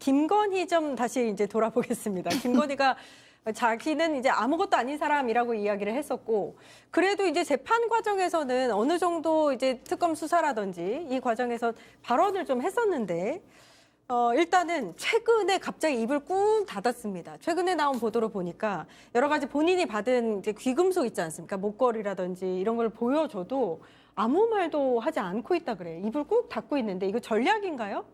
김건희 좀 다시 이제 돌아보겠습니다. 김건희가 자기는 이제 아무것도 아닌 사람이라고 이야기를 했었고 그래도 이제 재판 과정에서는 어느 정도 이제 특검 수사라든지 이 과정에서 발언을 좀 했었는데 어, 일단은 최근에 갑자기 입을 꾹 닫았습니다. 최근에 나온 보도로 보니까 여러 가지 본인이 받은 이제 귀금속 있지 않습니까? 목걸이라든지 이런 걸 보여줘도 아무 말도 하지 않고 있다 그래요. 입을 꾹 닫고 있는데 이거 전략인가요?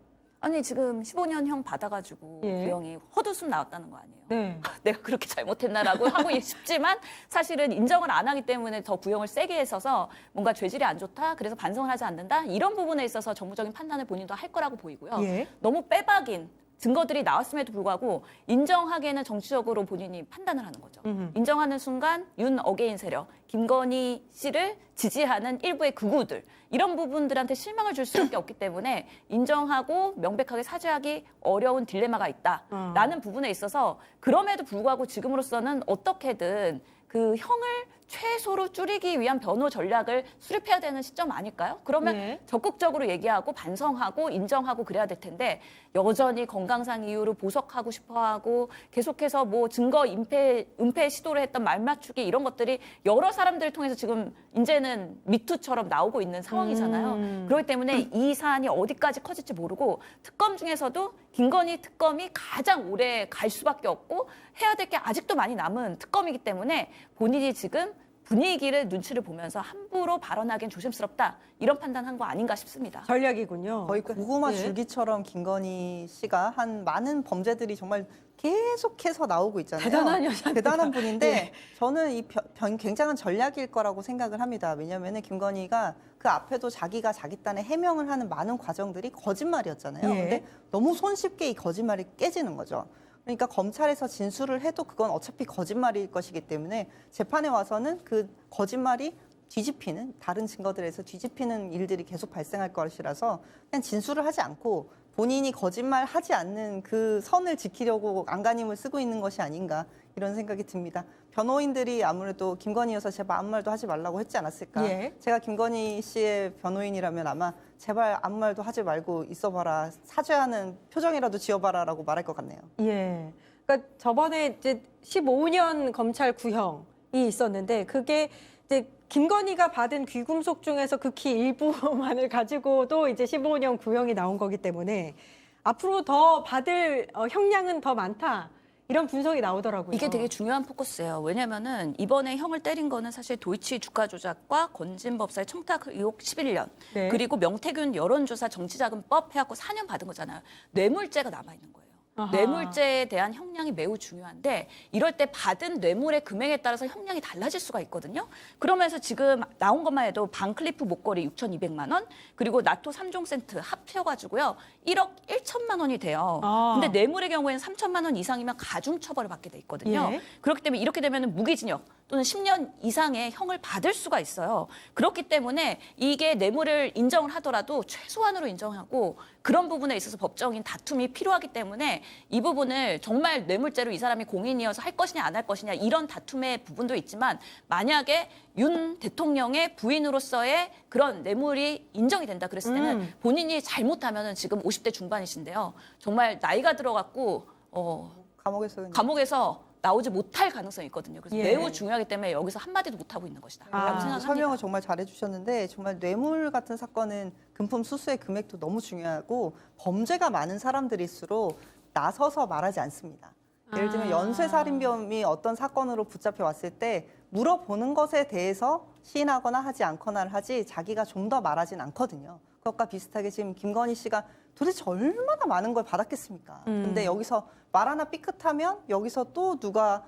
아니 지금 15년형 받아가지고 예. 구형이 헛웃음 나왔다는 거 아니에요? 네. 내가 그렇게 잘못했나라고 하고 싶지만 사실은 인정을 안 하기 때문에 더 구형을 세게 했어서 뭔가 죄질이 안 좋다 그래서 반성을 하지 않는다 이런 부분에 있어서 정부적인 판단을 본인도 할 거라고 보이고요. 예. 너무 빼박인 증거들이 나왔음에도 불구하고 인정하기에는 정치적으로 본인이 판단을 하는 거죠. 음흠. 인정하는 순간 윤 어게인 세력, 김건희 씨를 지지하는 일부의 극우들 이런 부분들한테 실망을 줄 수밖에 없기 때문에 인정하고 명백하게 사죄하기 어려운 딜레마가 있다라는 부분에 있어서 그럼에도 불구하고 지금으로서는 어떻게든 그 형을 최소로 줄이기 위한 변호 전략을 수립해야 되는 시점 아닐까요? 그러면 네. 적극적으로 얘기하고 반성하고 인정하고 그래야 될 텐데 여전히 건강상 이유로 보석하고 싶어하고 계속해서 뭐 증거 은폐 은폐 시도를 했던 말 맞추기 이런 것들이 여러 사람들을 통해서 지금 이제는 미투처럼 나오고 있는 상황이잖아요. 음. 그렇기 때문에 이 사안이 어디까지 커질지 모르고 특검 중에서도 김건희 특검이 가장 오래 갈 수밖에 없고 해야 될 게 아직도 많이 남은 특검이기 때문에 본인이 지금 분위기를 눈치를 보면서 함부로 발언하기엔 조심스럽다 이런 판단한 거 아닌가 싶습니다. 전략이군요. 거의 고구마 예. 줄기처럼 김건희 씨가 한 많은 범죄들이 정말 계속해서 나오고 있잖아요. 대단한 여자입니다. 대단한 분인데 예. 저는 이 변- 변- 굉장한 전략일 거라고 생각을 합니다. 왜냐하면 김건희가 그 앞에도 자기가 자기 딴에 해명을 하는 많은 과정들이 거짓말이었잖아요. 예. 근데 너무 손쉽게 이 거짓말이 깨지는 거죠. 그러니까 검찰에서 진술을 해도 그건 어차피 거짓말일 것이기 때문에 재판에 와서는 그 거짓말이 뒤집히는 다른 증거들에서 뒤집히는 일들이 계속 발생할 것이라서 그냥 진술을 하지 않고 본인이 거짓말 하지 않는 그 선을 지키려고 안간힘을 쓰고 있는 것이 아닌가 이런 생각이 듭니다. 변호인들이 아무래도 김건희 여사 제발 아무 말도 하지 말라고 했지 않았을까. 예. 제가 김건희 씨의 변호인이라면 아마 제발 아무 말도 하지 말고 있어봐라 사죄하는 표정이라도 지어봐라라고 말할 것 같네요. 예. 그러니까 저번에 이제 15년 검찰 구형이 있었는데 그게 이제 김건희가 받은 귀금속 중에서 극히 일부만을 가지고도 이제 15년 구형이 나온 거기 때문에 앞으로 더 받을 어, 형량은 더 많다. 이런 분석이 나오더라고요. 이게 되게 중요한 포커스예요. 왜냐면은 이번에 형을 때린 거는 사실 도이치 주가 조작과 건진법사의 청탁 의혹 11년 네. 그리고 명태균 여론조사 정치자금법 해갖고 4년 받은 거잖아요. 뇌물죄가 남아 있는 거예요. 아하. 뇌물죄에 대한 형량이 매우 중요한데 이럴 때 받은 뇌물의 금액에 따라서 형량이 달라질 수가 있거든요. 그러면서 지금 나온 것만 해도 반클리프 목걸이 6,200만 원 그리고 나토 3종 세트 합쳐가지고요 1억 1천만 원이 돼요. 아. 근데 뇌물의 경우에는 3천만 원 이상이면 가중 처벌을 받게 돼 있거든요. 예. 그렇기 때문에 이렇게 되면 무기징역 또는 10년 이상의 형을 받을 수가 있어요. 그렇기 때문에 이게 뇌물을 인정을 하더라도 최소한으로 인정하고 그런 부분에 있어서 법적인 다툼이 필요하기 때문에 이 부분을 정말 뇌물죄로 이 사람이 공인이어서 할 것이냐 안 할 것이냐 이런 다툼의 부분도 있지만 만약에 윤 대통령의 부인으로서의 그런 뇌물이 인정이 된다 그랬을 때는 음. 본인이 잘못하면은 지금 50대 중반이신데요. 정말 나이가 들어갔고 어 감옥에서 감옥에서 나오지 못할 가능성이 있거든요. 그래서 예. 매우 중요하기 때문에 여기서 한마디도 못하고 있는 것이다. 아, 라고 생각합니다. 설명을 정말 잘해주셨는데 정말 뇌물 같은 사건은 금품 수수의 금액도 너무 중요하고 범죄가 많은 사람들일수록 나서서 말하지 않습니다. 예를 들면 아. 연쇄살인범이 어떤 사건으로 붙잡혀 왔을 때 물어보는 것에 대해서 시인하거나 하지 않거나를 하지 자기가 좀 더 말하진 않거든요. 그것과 비슷하게 지금 김건희 씨가 도대체 얼마나 많은 걸 받았겠습니까? 음. 근데 여기서 말 하나 삐끗하면 여기서 또 누가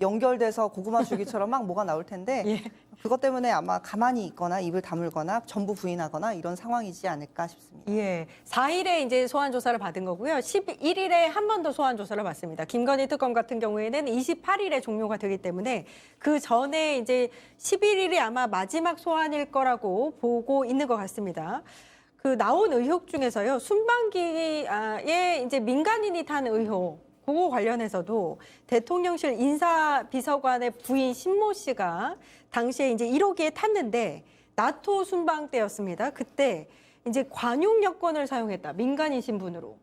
연결돼서 고구마 줄기처럼 막 뭐가 나올 텐데 예. 그것 때문에 아마 가만히 있거나 입을 다물거나 전부 부인하거나 이런 상황이지 않을까 싶습니다. 예. 4일에 이제 소환 조사를 받은 거고요. 11일에 한 번 더 소환 조사를 받습니다. 김건희 특검 같은 경우에는 28일에 종료가 되기 때문에 그 전에 이제 11일이 아마 마지막 소환일 거라고 보고 있는 것 같습니다. 그 나온 의혹 중에서요. 순방기에 이제 민간인이 탄 의혹 그거 관련해서도 대통령실 인사 비서관의 부인 신모 씨가 당시에 이제 1호기에 탔는데 나토 순방 때였습니다. 그때 이제 관용 여권을 사용했다. 민간인 신분으로.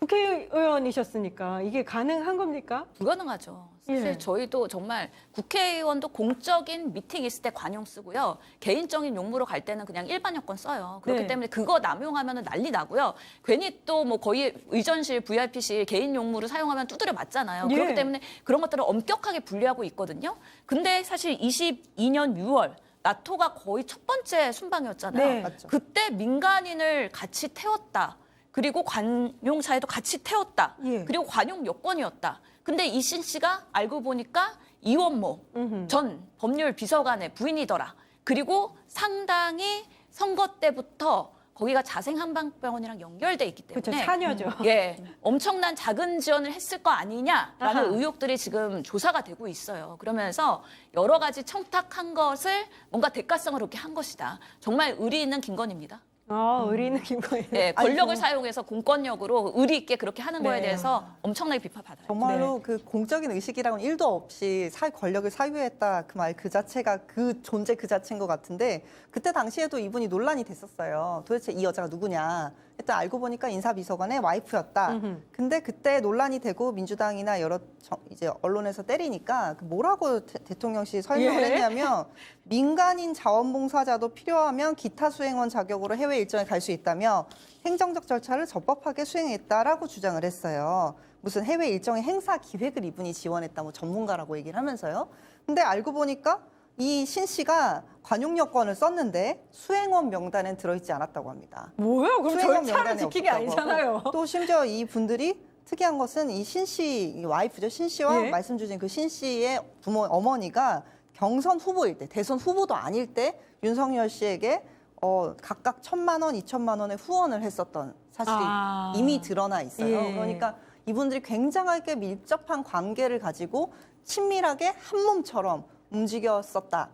국회의원이셨으니까 이게 가능한 겁니까? 불가능하죠. 사실 예. 저희도 정말 국회의원도 공적인 미팅 있을 때 관용 쓰고요. 개인적인 용무로 갈 때는 그냥 일반 여권 써요. 그렇기 네. 때문에 그거 남용하면 난리 나고요. 괜히 또 뭐 거의 의전실, VIP실 개인 용무를 사용하면 두드려 맞잖아요. 예. 그렇기 때문에 그런 것들을 엄격하게 분리하고 있거든요. 근데 사실 22년 6월 나토가 거의 첫 번째 순방이었잖아요. 네. 그때 민간인을 같이 태웠다. 그리고 관용차에도 같이 태웠다. 예. 그리고 관용 여권이었다. 근데 이신 씨가 알고 보니까 이원모. 전 법률 비서관의 부인이더라. 그리고 상당히 선거 때부터 거기가 자생 한방병원이랑 연결돼 있기 그렇죠. 때문에 사녀죠. 예, 엄청난 자금 지원을 했을 거 아니냐라는 아하. 의혹들이 지금 조사가 되고 있어요. 그러면서 여러 가지 청탁한 것을 뭔가 대가성을 이렇게 한 것이다. 정말 의리 있는 김건희입니다. 아, 의리는 김건희. 예, 권력을 아이고. 사용해서 공권력으로 의리 있게 그렇게 하는 거에 네. 대해서 엄청나게 비판받아요. 정말로 그 공적인 의식이랑은 일도 없이 사, 권력을 사유했다 그 말 그 자체가 그 존재 그 자체인 것 같은데 그때 당시에도 이분이 논란이 됐었어요. 도대체 이 여자가 누구냐. 일단 알고 보니까 인사비서관의 와이프였다. 음흠. 근데 그때 논란이 되고 민주당이나 여러 정- 이제 언론에서 때리니까 그 뭐라고 대, 대통령실 설명을 예. 했냐면 민간인 자원봉사자도 필요하면 기타 수행원 자격으로 해외 일정에 갈 수 있다며 행정적 절차를 적법하게 수행했다라고 주장을 했어요. 무슨 해외 일정의 행사 기획을 이분이 지원했다, 뭐 전문가라고 얘기를 하면서요. 근데 알고 보니까 이 신 씨가 관용 여권을 썼는데 수행원 명단엔 들어있지 않았다고 합니다. 뭐야? 그럼 수행원 절차를 명단에 지킨 게 없었다고 아니잖아요. 또 심지어 이 분들이 특이한 것은 이 신씨 와이프죠 신 씨와 예. 말씀 주신 그 신 씨의 부모 어머니가 경선 후보일 때 대선 후보도 아닐 때 윤석열 씨에게 어, 각각 천만 원, 이천만 원의 후원을 했었던 사실이 아. 이미 드러나 있어요. 예. 그러니까 이분들이 굉장하게 밀접한 관계를 가지고 친밀하게 한 몸처럼 움직였었다.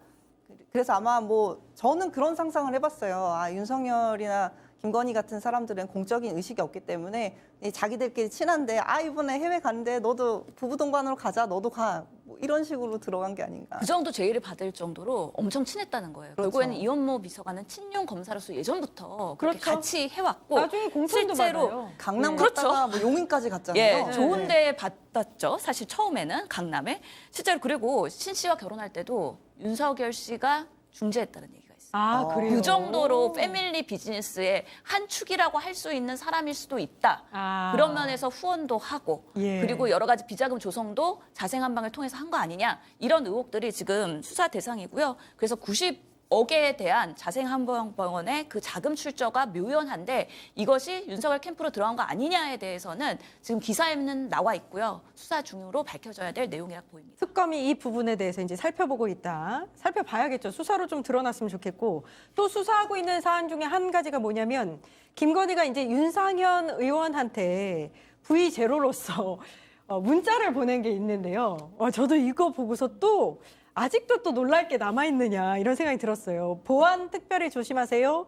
그래서 아마 뭐 저는 그런 상상을 해봤어요. 아 윤석열이나 김건희 같은 사람들은 공적인 의식이 없기 때문에 이 자기들끼리 친한데 아 이번에 해외 가는데 너도 부부 동반으로 가자 너도 가 뭐 이런 식으로 들어간 게 아닌가. 그 정도 제의를 받을 정도로 엄청 친했다는 거예요. 그렇죠. 결국에는 이원모 비서관은 친윤 검사로서 예전부터 그렇게 그렇죠. 같이 해왔고 나중에 공천도 실제로 받아요. 강남 네. 갔다가 뭐 용인까지 갔잖아요. 예, 네. 좋은 데 받았죠. 사실 처음에는 강남에 실제로 그리고 신 씨와 결혼할 때도 윤석열 씨가 중재했다는 있어요. 아, 어. 그래요? 그 정도로 패밀리 비즈니스의 한 축이라고 할 수 있는 사람일 수도 있다. 아. 그런 면에서 후원도 하고 예. 그리고 여러 가지 비자금 조성도 자생한 방을 통해서 한 거 아니냐 이런 의혹들이 지금 수사 대상이고요. 그래서 90 억에 대한 자생한방병원의 그 자금 출처가 묘연한데 이것이 윤석열 캠프로 들어간 거 아니냐에 대해서는 지금 기사에는 나와 있고요. 수사 중으로 밝혀져야 될 내용이라 보입니다. 특검이 이 부분에 대해서 이제 살펴보고 있다. 살펴봐야겠죠. 수사로 좀 드러났으면 좋겠고 또 수사하고 있는 사안 중에 한 가지가 뭐냐면 김건희가 이제 윤상현 의원한테 V 제로로서 어, 문자를 보낸 게 있는데요. 어, 저도 이거 보고서 또 아직도 또 놀랄 게 남아 있느냐 이런 생각이 들었어요. 보안 특별히 조심하세요.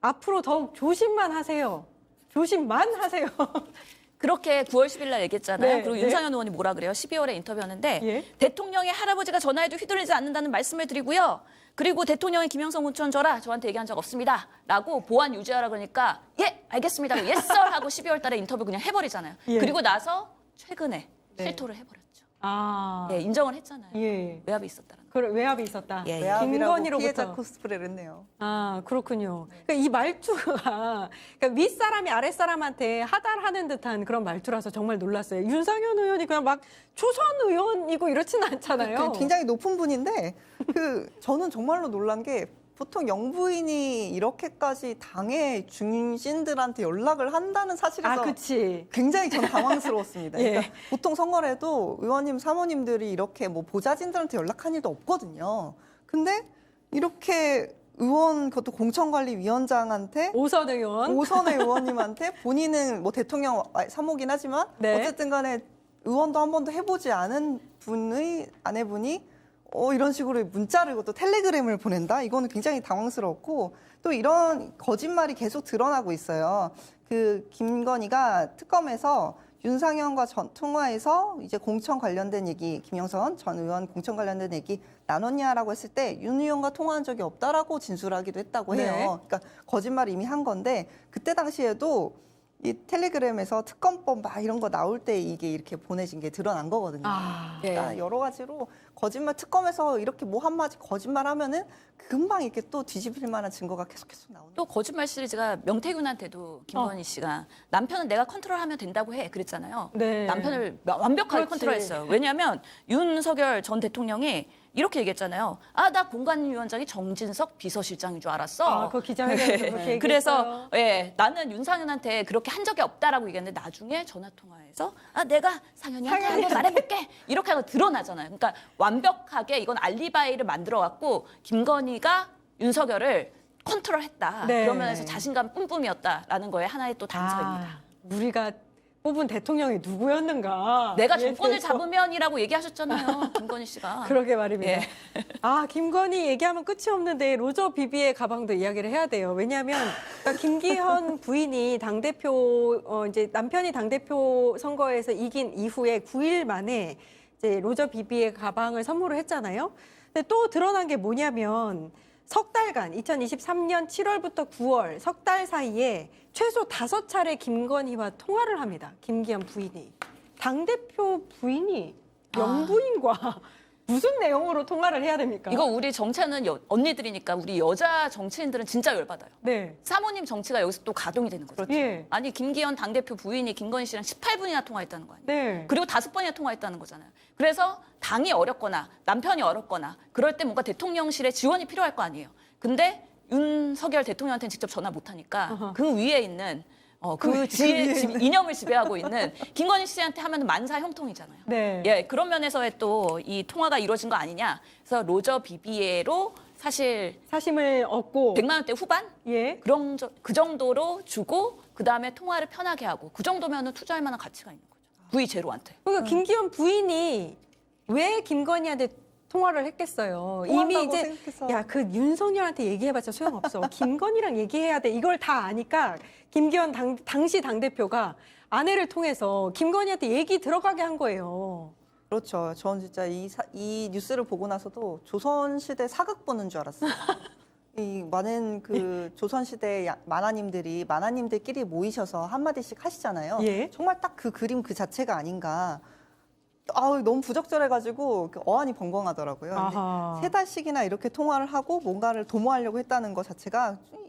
앞으로 더욱 조심만 하세요. 조심만 하세요. 그렇게 9월 10일 날 얘기했잖아요. 네, 그리고 네. 윤상현 의원이 뭐라 그래요? 12월에 인터뷰하는데 예. 대통령의 할아버지가 전화해도 휘둘리지 않는다는 말씀을 드리고요. 그리고 대통령이 김영성 문천 줘라 저한테 얘기한 적 없습니다. 라고 보안 유지하라 그러니까 예 알겠습니다. 예썰 하고 12월 달에 인터뷰 그냥 해버리잖아요. 예. 그리고 나서 최근에 네. 실토를 해버렸죠. 아, 예, 인정을 했잖아요. 예. 외압이 있었다는 거. 그래 외압이 있었다. 예, 예. 외압이라고 김건희로부터. 피해자 코스프레를 했네요. 아 그렇군요. 그러니까 이 말투가 그러니까 윗 사람이 아랫 사람한테 하달하는 듯한 그런 말투라서 정말 놀랐어요. 윤상현 의원이 그냥 막 초선 의원이고 이렇지는 않잖아요. 그 굉장히 높은 분인데 그 저는 정말로 놀란 게 보통 영부인이 이렇게까지 당의 중신들한테 연락을 한다는 사실에서 아 그치. 굉장히 전 당황스러웠습니다. 예. 그러니까 보통 선거에도 의원님, 사모님들이 이렇게 뭐 보좌진들한테 연락한 일도 없거든요. 근데 이렇게 의원 그것도 공천관리위원장한테 오선 의원. 오선의 의원님한테 본인은 뭐 대통령 사모긴 하지만 네. 어쨌든 간에 의원도 한 번도 해보지 않은 분의 아내분이 어, 이런 식으로 문자를 또 텔레그램을 보낸다? 이거는 굉장히 당황스럽고 또 이런 거짓말이 계속 드러나고 있어요. 그 김건희가 특검에서 윤상현과 전 통화에서 이제 공천 관련된 얘기, 김영선 전 의원 공천 관련된 얘기 나눴냐라고 했을 때 윤 의원과 통화한 적이 없다라고 진술하기도 했다고 해요. 네. 그러니까 거짓말을 이미 한 건데 그때 당시에도 이 텔레그램에서 특검법 막 이런 거 나올 때 이게 이렇게 보내진 게 드러난 거거든요. 아, 예. 그러니까 여러 가지로 거짓말 특검에서 이렇게 뭐 한마디 거짓말 하면은 금방 이렇게 또 뒤집힐 만한 증거가 계속 계속 나오는 또 거짓말 시리즈가 명태균한테도 김건희 씨가 남편은 내가 컨트롤하면 된다고 해 그랬잖아요. 네. 남편을 완벽하게 그렇지. 컨트롤했어요. 왜냐하면 윤석열 전 대통령이 이렇게 얘기했잖아요. 아 나 공관위원장이 정진석 비서실장인 줄 알았어. 아, 그 기자회견에서 그렇게 얘기했어요. 그래서 예, 나는 윤상현한테 그렇게 한 적이 없다라고 얘기했는데 나중에 전화 통화에서 아 내가 상현이한테 한번 말해볼게 이렇게 하고 드러나잖아요. 그러니까 완 벽하게 이건 알리바이를 만들어 갖고 김건희가 윤석열을 컨트롤했다. 네. 그런 면에서 자신감 뿜뿜이었다라는 거에 하나의 또 단서입니다. 아, 우리가 뽑은 대통령이 누구였는가? 내가 정권을 대해서. 잡으면이라고 얘기하셨잖아요, 김건희 씨가. 그러게 말입니다. 예. 아, 김건희 얘기하면 끝이 없는데 로저 비비의 가방도 이야기를 해야 돼요. 왜냐하면 그러니까 김기현 부인이 당 대표, 어, 이제 남편이 당 대표 선거에서 이긴 이후에 9일 만에 이제 로저 비비의 가방을 선물을 했잖아요. 근데 또 드러난 게 뭐냐면 석 달간 2023년 7월부터 9월 석 달 사이에 최소 다섯 차례 김건희와 통화를 합니다. 김기현 부인이. 당 대표 부인이 명부인과 무슨 내용으로 통화를 해야 됩니까? 이거 우리 정치하는 여- 언니들이니까 우리 여자 정치인들은 진짜 열받아요. 네. 사모님 정치가 여기서 또 가동이 되는 거죠. 예. 아니 김기현 당대표 부인이 김건희 씨랑 18분이나 통화했다는 거 아니에요? 네. 그리고 다섯 번이나 통화했다는 거잖아요. 그래서 당이 어렵거나 남편이 어렵거나 그럴 때 뭔가 대통령실에 지원이 필요할 거 아니에요. 근데 윤석열 대통령한테는 직접 전화 못 하니까. 그 위에 있는 어, 그 지혜, 지- 이념을 지배하고 있는 김건희 씨한테 하면 만사 형통이잖아요. 네. 예, 그런 면에서의 또 이 통화가 이루어진 거 아니냐. 그래서 로저 비비에로 사실 사심을 얻고 100만 원대 후반 예. 그런 저- 그 정도로 주고 그 다음에 통화를 편하게 하고 그 정도면은 투자할 만한 가치가 있는 거죠. V 제로한테. 그러니까 김기현 부인이 왜 김건희한테 통화를 했겠어요. 이미 이제 생각해서. 야 그 윤석열한테 얘기해봤자 소용없어. 김건희랑 얘기해야 돼. 이걸 다 아니까 김기현 당, 당시 당 대표가 아내를 통해서 김건희한테 얘기 들어가게 한 거예요. 그렇죠. 전 진짜 이, 사- 이 뉴스를 보고 나서도 조선시대 사극 보는 줄 알았어요. 이 많은 그 조선시대 야- 만화님들이 만화님들끼리 모이셔서 한마디씩 하시잖아요. 예. 정말 딱 그 그림 그 자체가 아닌가. 아우 너무 부적절해가지고 그 어안이 벙벙하더라고요. 아하. 세 달씩이나 이렇게 통화를 하고 뭔가를 도모하려고 했다는 것 자체가 좀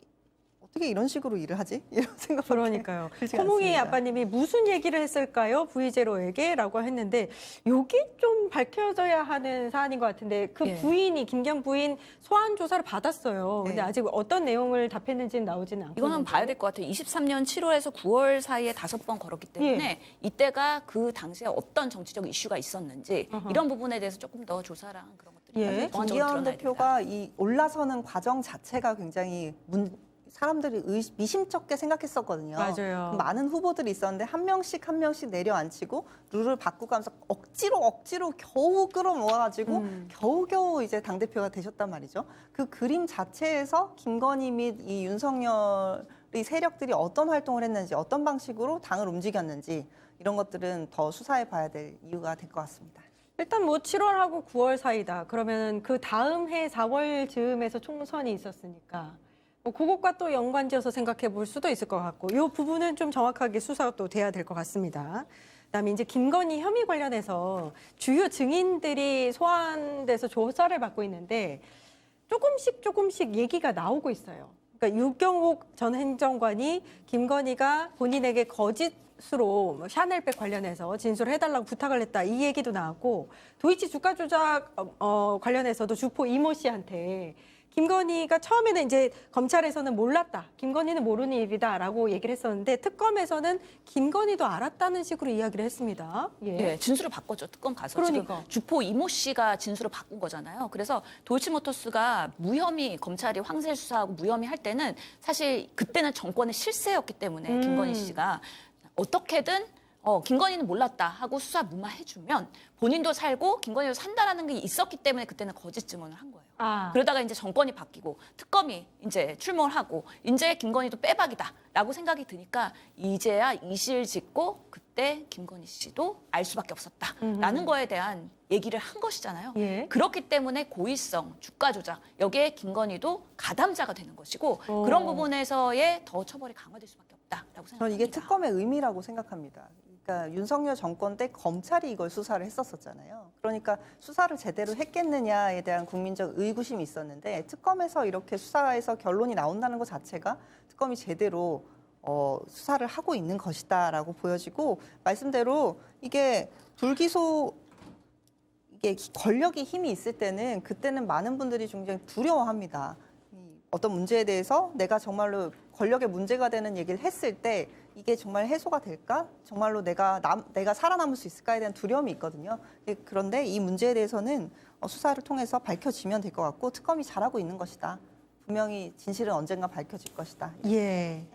어떻게 이런 식으로 일을 하지? 이런 생각. 그러니까요. 않습니다. 아빠님이 무슨 얘기를 했을까요? V제로에게라고 했는데 요게 좀 밝혀져야 하는 사안인 것 같은데 그 예. 부인이 김경 부인 소환 조사를 받았어요. 근데 네. 아직 어떤 내용을 답했는지는 나오지는 않고. 이거는 봐야 될 것 같아요. 23년 7월에서 9월 사이에 다섯 번 걸었기 때문에 이때가 그 당시에 어떤 정치적 이슈가 있었는지 어허. 이런 부분에 대해서 조금 더 조사랑 그런 것들이 예. 김기현 드러나야 됩니다. 대표가 이 올라서는 과정 자체가 굉장히 문, 사람들이 의, 미심쩍게 생각했었거든요. 맞아요. 많은 후보들이 있었는데 한 명씩 한 명씩 내려앉히고 룰을 바꾸면서 억지로 억지로 겨우 끌어모아가지고 음. 겨우겨우 이제 당 대표가 되셨단 말이죠. 그 그림 자체에서 김건희 및 이 윤석열의 세력들이 어떤 활동을 했는지 어떤 방식으로 당을 움직였는지 이런 것들은 더 수사해 봐야 될 이유가 될 것 같습니다. 일단 뭐 7월하고 9월 사이다. 그러면 그 다음 해 4월 즈음에서 총선이 있었으니까 뭐 그것과 또 연관지어서 생각해 볼 수도 있을 것 같고 이 부분은 좀 정확하게 수사가 또 돼야 될 것 같습니다. 그다음에 이제 김건희 혐의 관련해서 주요 증인들이 소환돼서 조사를 받고 있는데 조금씩 조금씩 얘기가 나오고 있어요. 그러니까 유경옥 전 행정관이 김건희가 본인에게 거짓으로 뭐 샤넬백 관련해서 진술을 해달라고 부탁을 했다 이 얘기도 나왔고 도이치 주가 조작 어, 어, 관련해서도 주포 이모 씨한테 김건희가 처음에는 이제 검찰에서는 몰랐다. 김건희는 모르는 일이다라고 얘기를 했었는데 특검에서는 김건희도 알았다는 식으로 이야기를 했습니다. 예. 예, 진술을 바꿨죠. 특검 가서 그러니까. 지금 주포 이모 씨가 진술을 바꾼 거잖아요. 그래서 도이치모터스가 무혐의 검찰이 황새 수사하고 무혐의 할 때는 사실 그때는 정권의 실세였기 때문에 음. 김건희 씨가 어떻게든 어, 김건희는 몰랐다 하고 수사 무마해주면 본인도 살고 김건희도 산다라는 게 있었기 때문에 그때는 거짓 증언을 한 거예요. 아, 그러다가 이제 정권이 바뀌고 특검이 이제 출범을 하고 이제 김건희도 빼박이다라고 생각이 드니까 이제야 이실 짓고 그때 김건희 씨도 알 수밖에 없었다라는 거에 대한 얘기를 한 것이잖아요. 예. 그렇기 때문에 고의성, 주가 조작 여기에 김건희도 가담자가 되는 것이고 어. 그런 부분에서의 더 처벌이 강화될 수밖에 없다. 생각합니다. 저는 이게 특검의 의미라고 생각합니다. 그러니까 윤석열 정권 때 검찰이 이걸 수사를 했었었잖아요. 그러니까 수사를 제대로 했겠느냐에 대한 국민적 의구심이 있었는데 특검에서 이렇게 수사에서 결론이 나온다는 것 자체가 특검이 제대로 어, 수사를 하고 있는 것이다라고 보여지고 말씀대로 이게 불기소 이게 권력이 힘이 있을 때는 그때는 많은 분들이 굉장히 두려워합니다. 이 어떤 문제에 대해서 내가 정말로 권력에 문제가 되는 얘기를 했을 때 이게 정말 해소가 될까? 정말로 내가 남, 내가 살아남을 수 있을까에 대한 두려움이 있거든요. 예, 그런데 이 문제에 대해서는 어, 수사를 통해서 밝혀지면 될 것 같고 특검이 잘하고 있는 것이다. 분명히 진실은 언젠가 밝혀질 것이다. 예.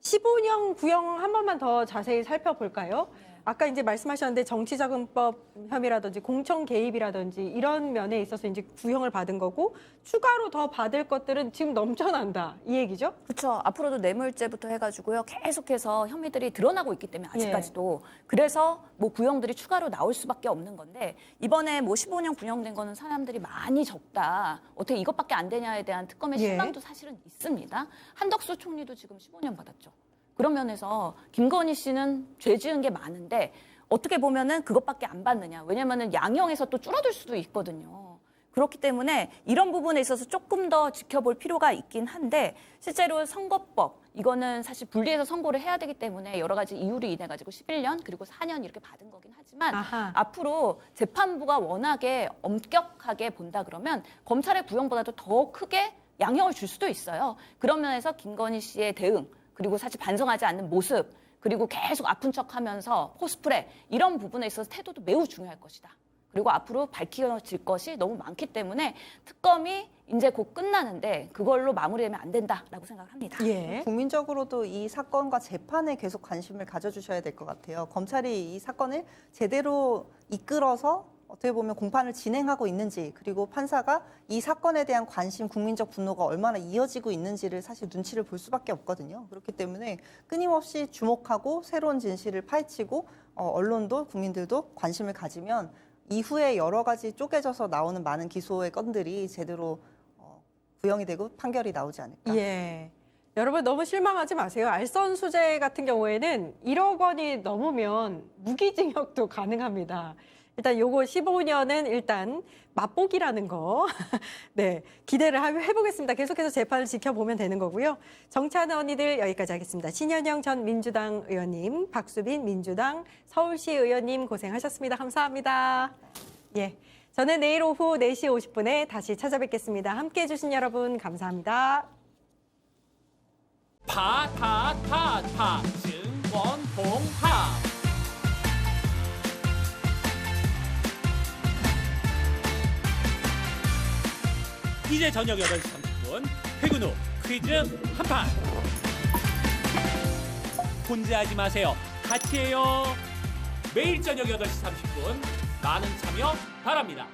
15년 구형 한 번만 더 자세히 살펴볼까요? 아까 이제 말씀하셨는데 정치자금법 혐의라든지 공천 개입이라든지 이런 면에 있어서 이제 구형을 받은 거고 추가로 더 받을 것들은 지금 넘쳐난다 이 얘기죠? 그렇죠. 앞으로도 뇌물죄부터 해가지고요. 계속해서 혐의들이 드러나고 있기 때문에 아직까지도 그래서 뭐 구형들이 추가로 나올 수밖에 없는 건데 이번에 뭐 15년 구형된 거는 사람들이 많이 적다. 어떻게 이것밖에 안 되냐에 대한 특검의 예. 실망도 사실은 있습니다. 한덕수 총리도 지금 15년 받았죠. 그런 면에서 김건희 씨는 죄 지은 게 많은데 어떻게 보면은 그것밖에 안 받느냐. 왜냐면은 양형에서 또 줄어들 수도 있거든요. 그렇기 때문에 이런 부분에 있어서 조금 더 지켜볼 필요가 있긴 한데 실제로 선거법 이거는 사실 분리해서 선고를 해야 되기 때문에 여러 가지 이유로 인해 가지고 11년 그리고 4년 이렇게 받은 거긴 하지만 아하. 앞으로 재판부가 워낙에 엄격하게 본다 그러면 검찰의 구형보다도 더 크게 양형을 줄 수도 있어요. 그런 면에서 김건희 씨의 대응 그리고 사실 반성하지 않는 모습 그리고 계속 아픈 척하면서 코스프레 이런 부분에 있어서 태도도 매우 중요할 것이다. 그리고 앞으로 밝혀질 것이 너무 많기 때문에 특검이 이제 곧 끝나는데 그걸로 마무리되면 안 된다라고 생각을 합니다. 예. 국민적으로도 이 사건과 재판에 계속 관심을 가져주셔야 될 것 같아요. 검찰이 이 사건을 제대로 이끌어서 어떻게 보면 공판을 진행하고 있는지 그리고 판사가 이 사건에 대한 관심, 국민적 분노가 얼마나 이어지고 있는지를 사실 눈치를 볼 수밖에 없거든요. 그렇기 때문에 끊임없이 주목하고 새로운 진실을 파헤치고 어, 언론도 국민들도 관심을 가지면 이후에 여러 가지 쪼개져서 나오는 많은 기소의 건들이 제대로 어, 구형이 되고 판결이 나오지 않을까. 예. 여러분 너무 실망하지 마세요. 알선 수재 같은 경우에는 1억 원이 넘으면 무기징역도 가능합니다. 일단 요거 15년은 일단 맛보기라는 거. 네. 기대를 하- 해보겠습니다. 계속해서 재판을 지켜보면 되는 거고요. 정찬 언니들 여기까지 하겠습니다. 신현영 전 민주당 의원님, 박수빈 민주당 서울시 의원님 고생하셨습니다. 감사합니다. 예. 저는 내일 오후 4시 50분에 다시 찾아뵙겠습니다. 함께 해주신 여러분 감사합니다. 파타타타 증권통합 이제 저녁 8시 30분 퇴근 후 퀴즈 한판. 혼자 하지 마세요. 같이 해요. 매일 저녁 8시 30분 많은 참여 바랍니다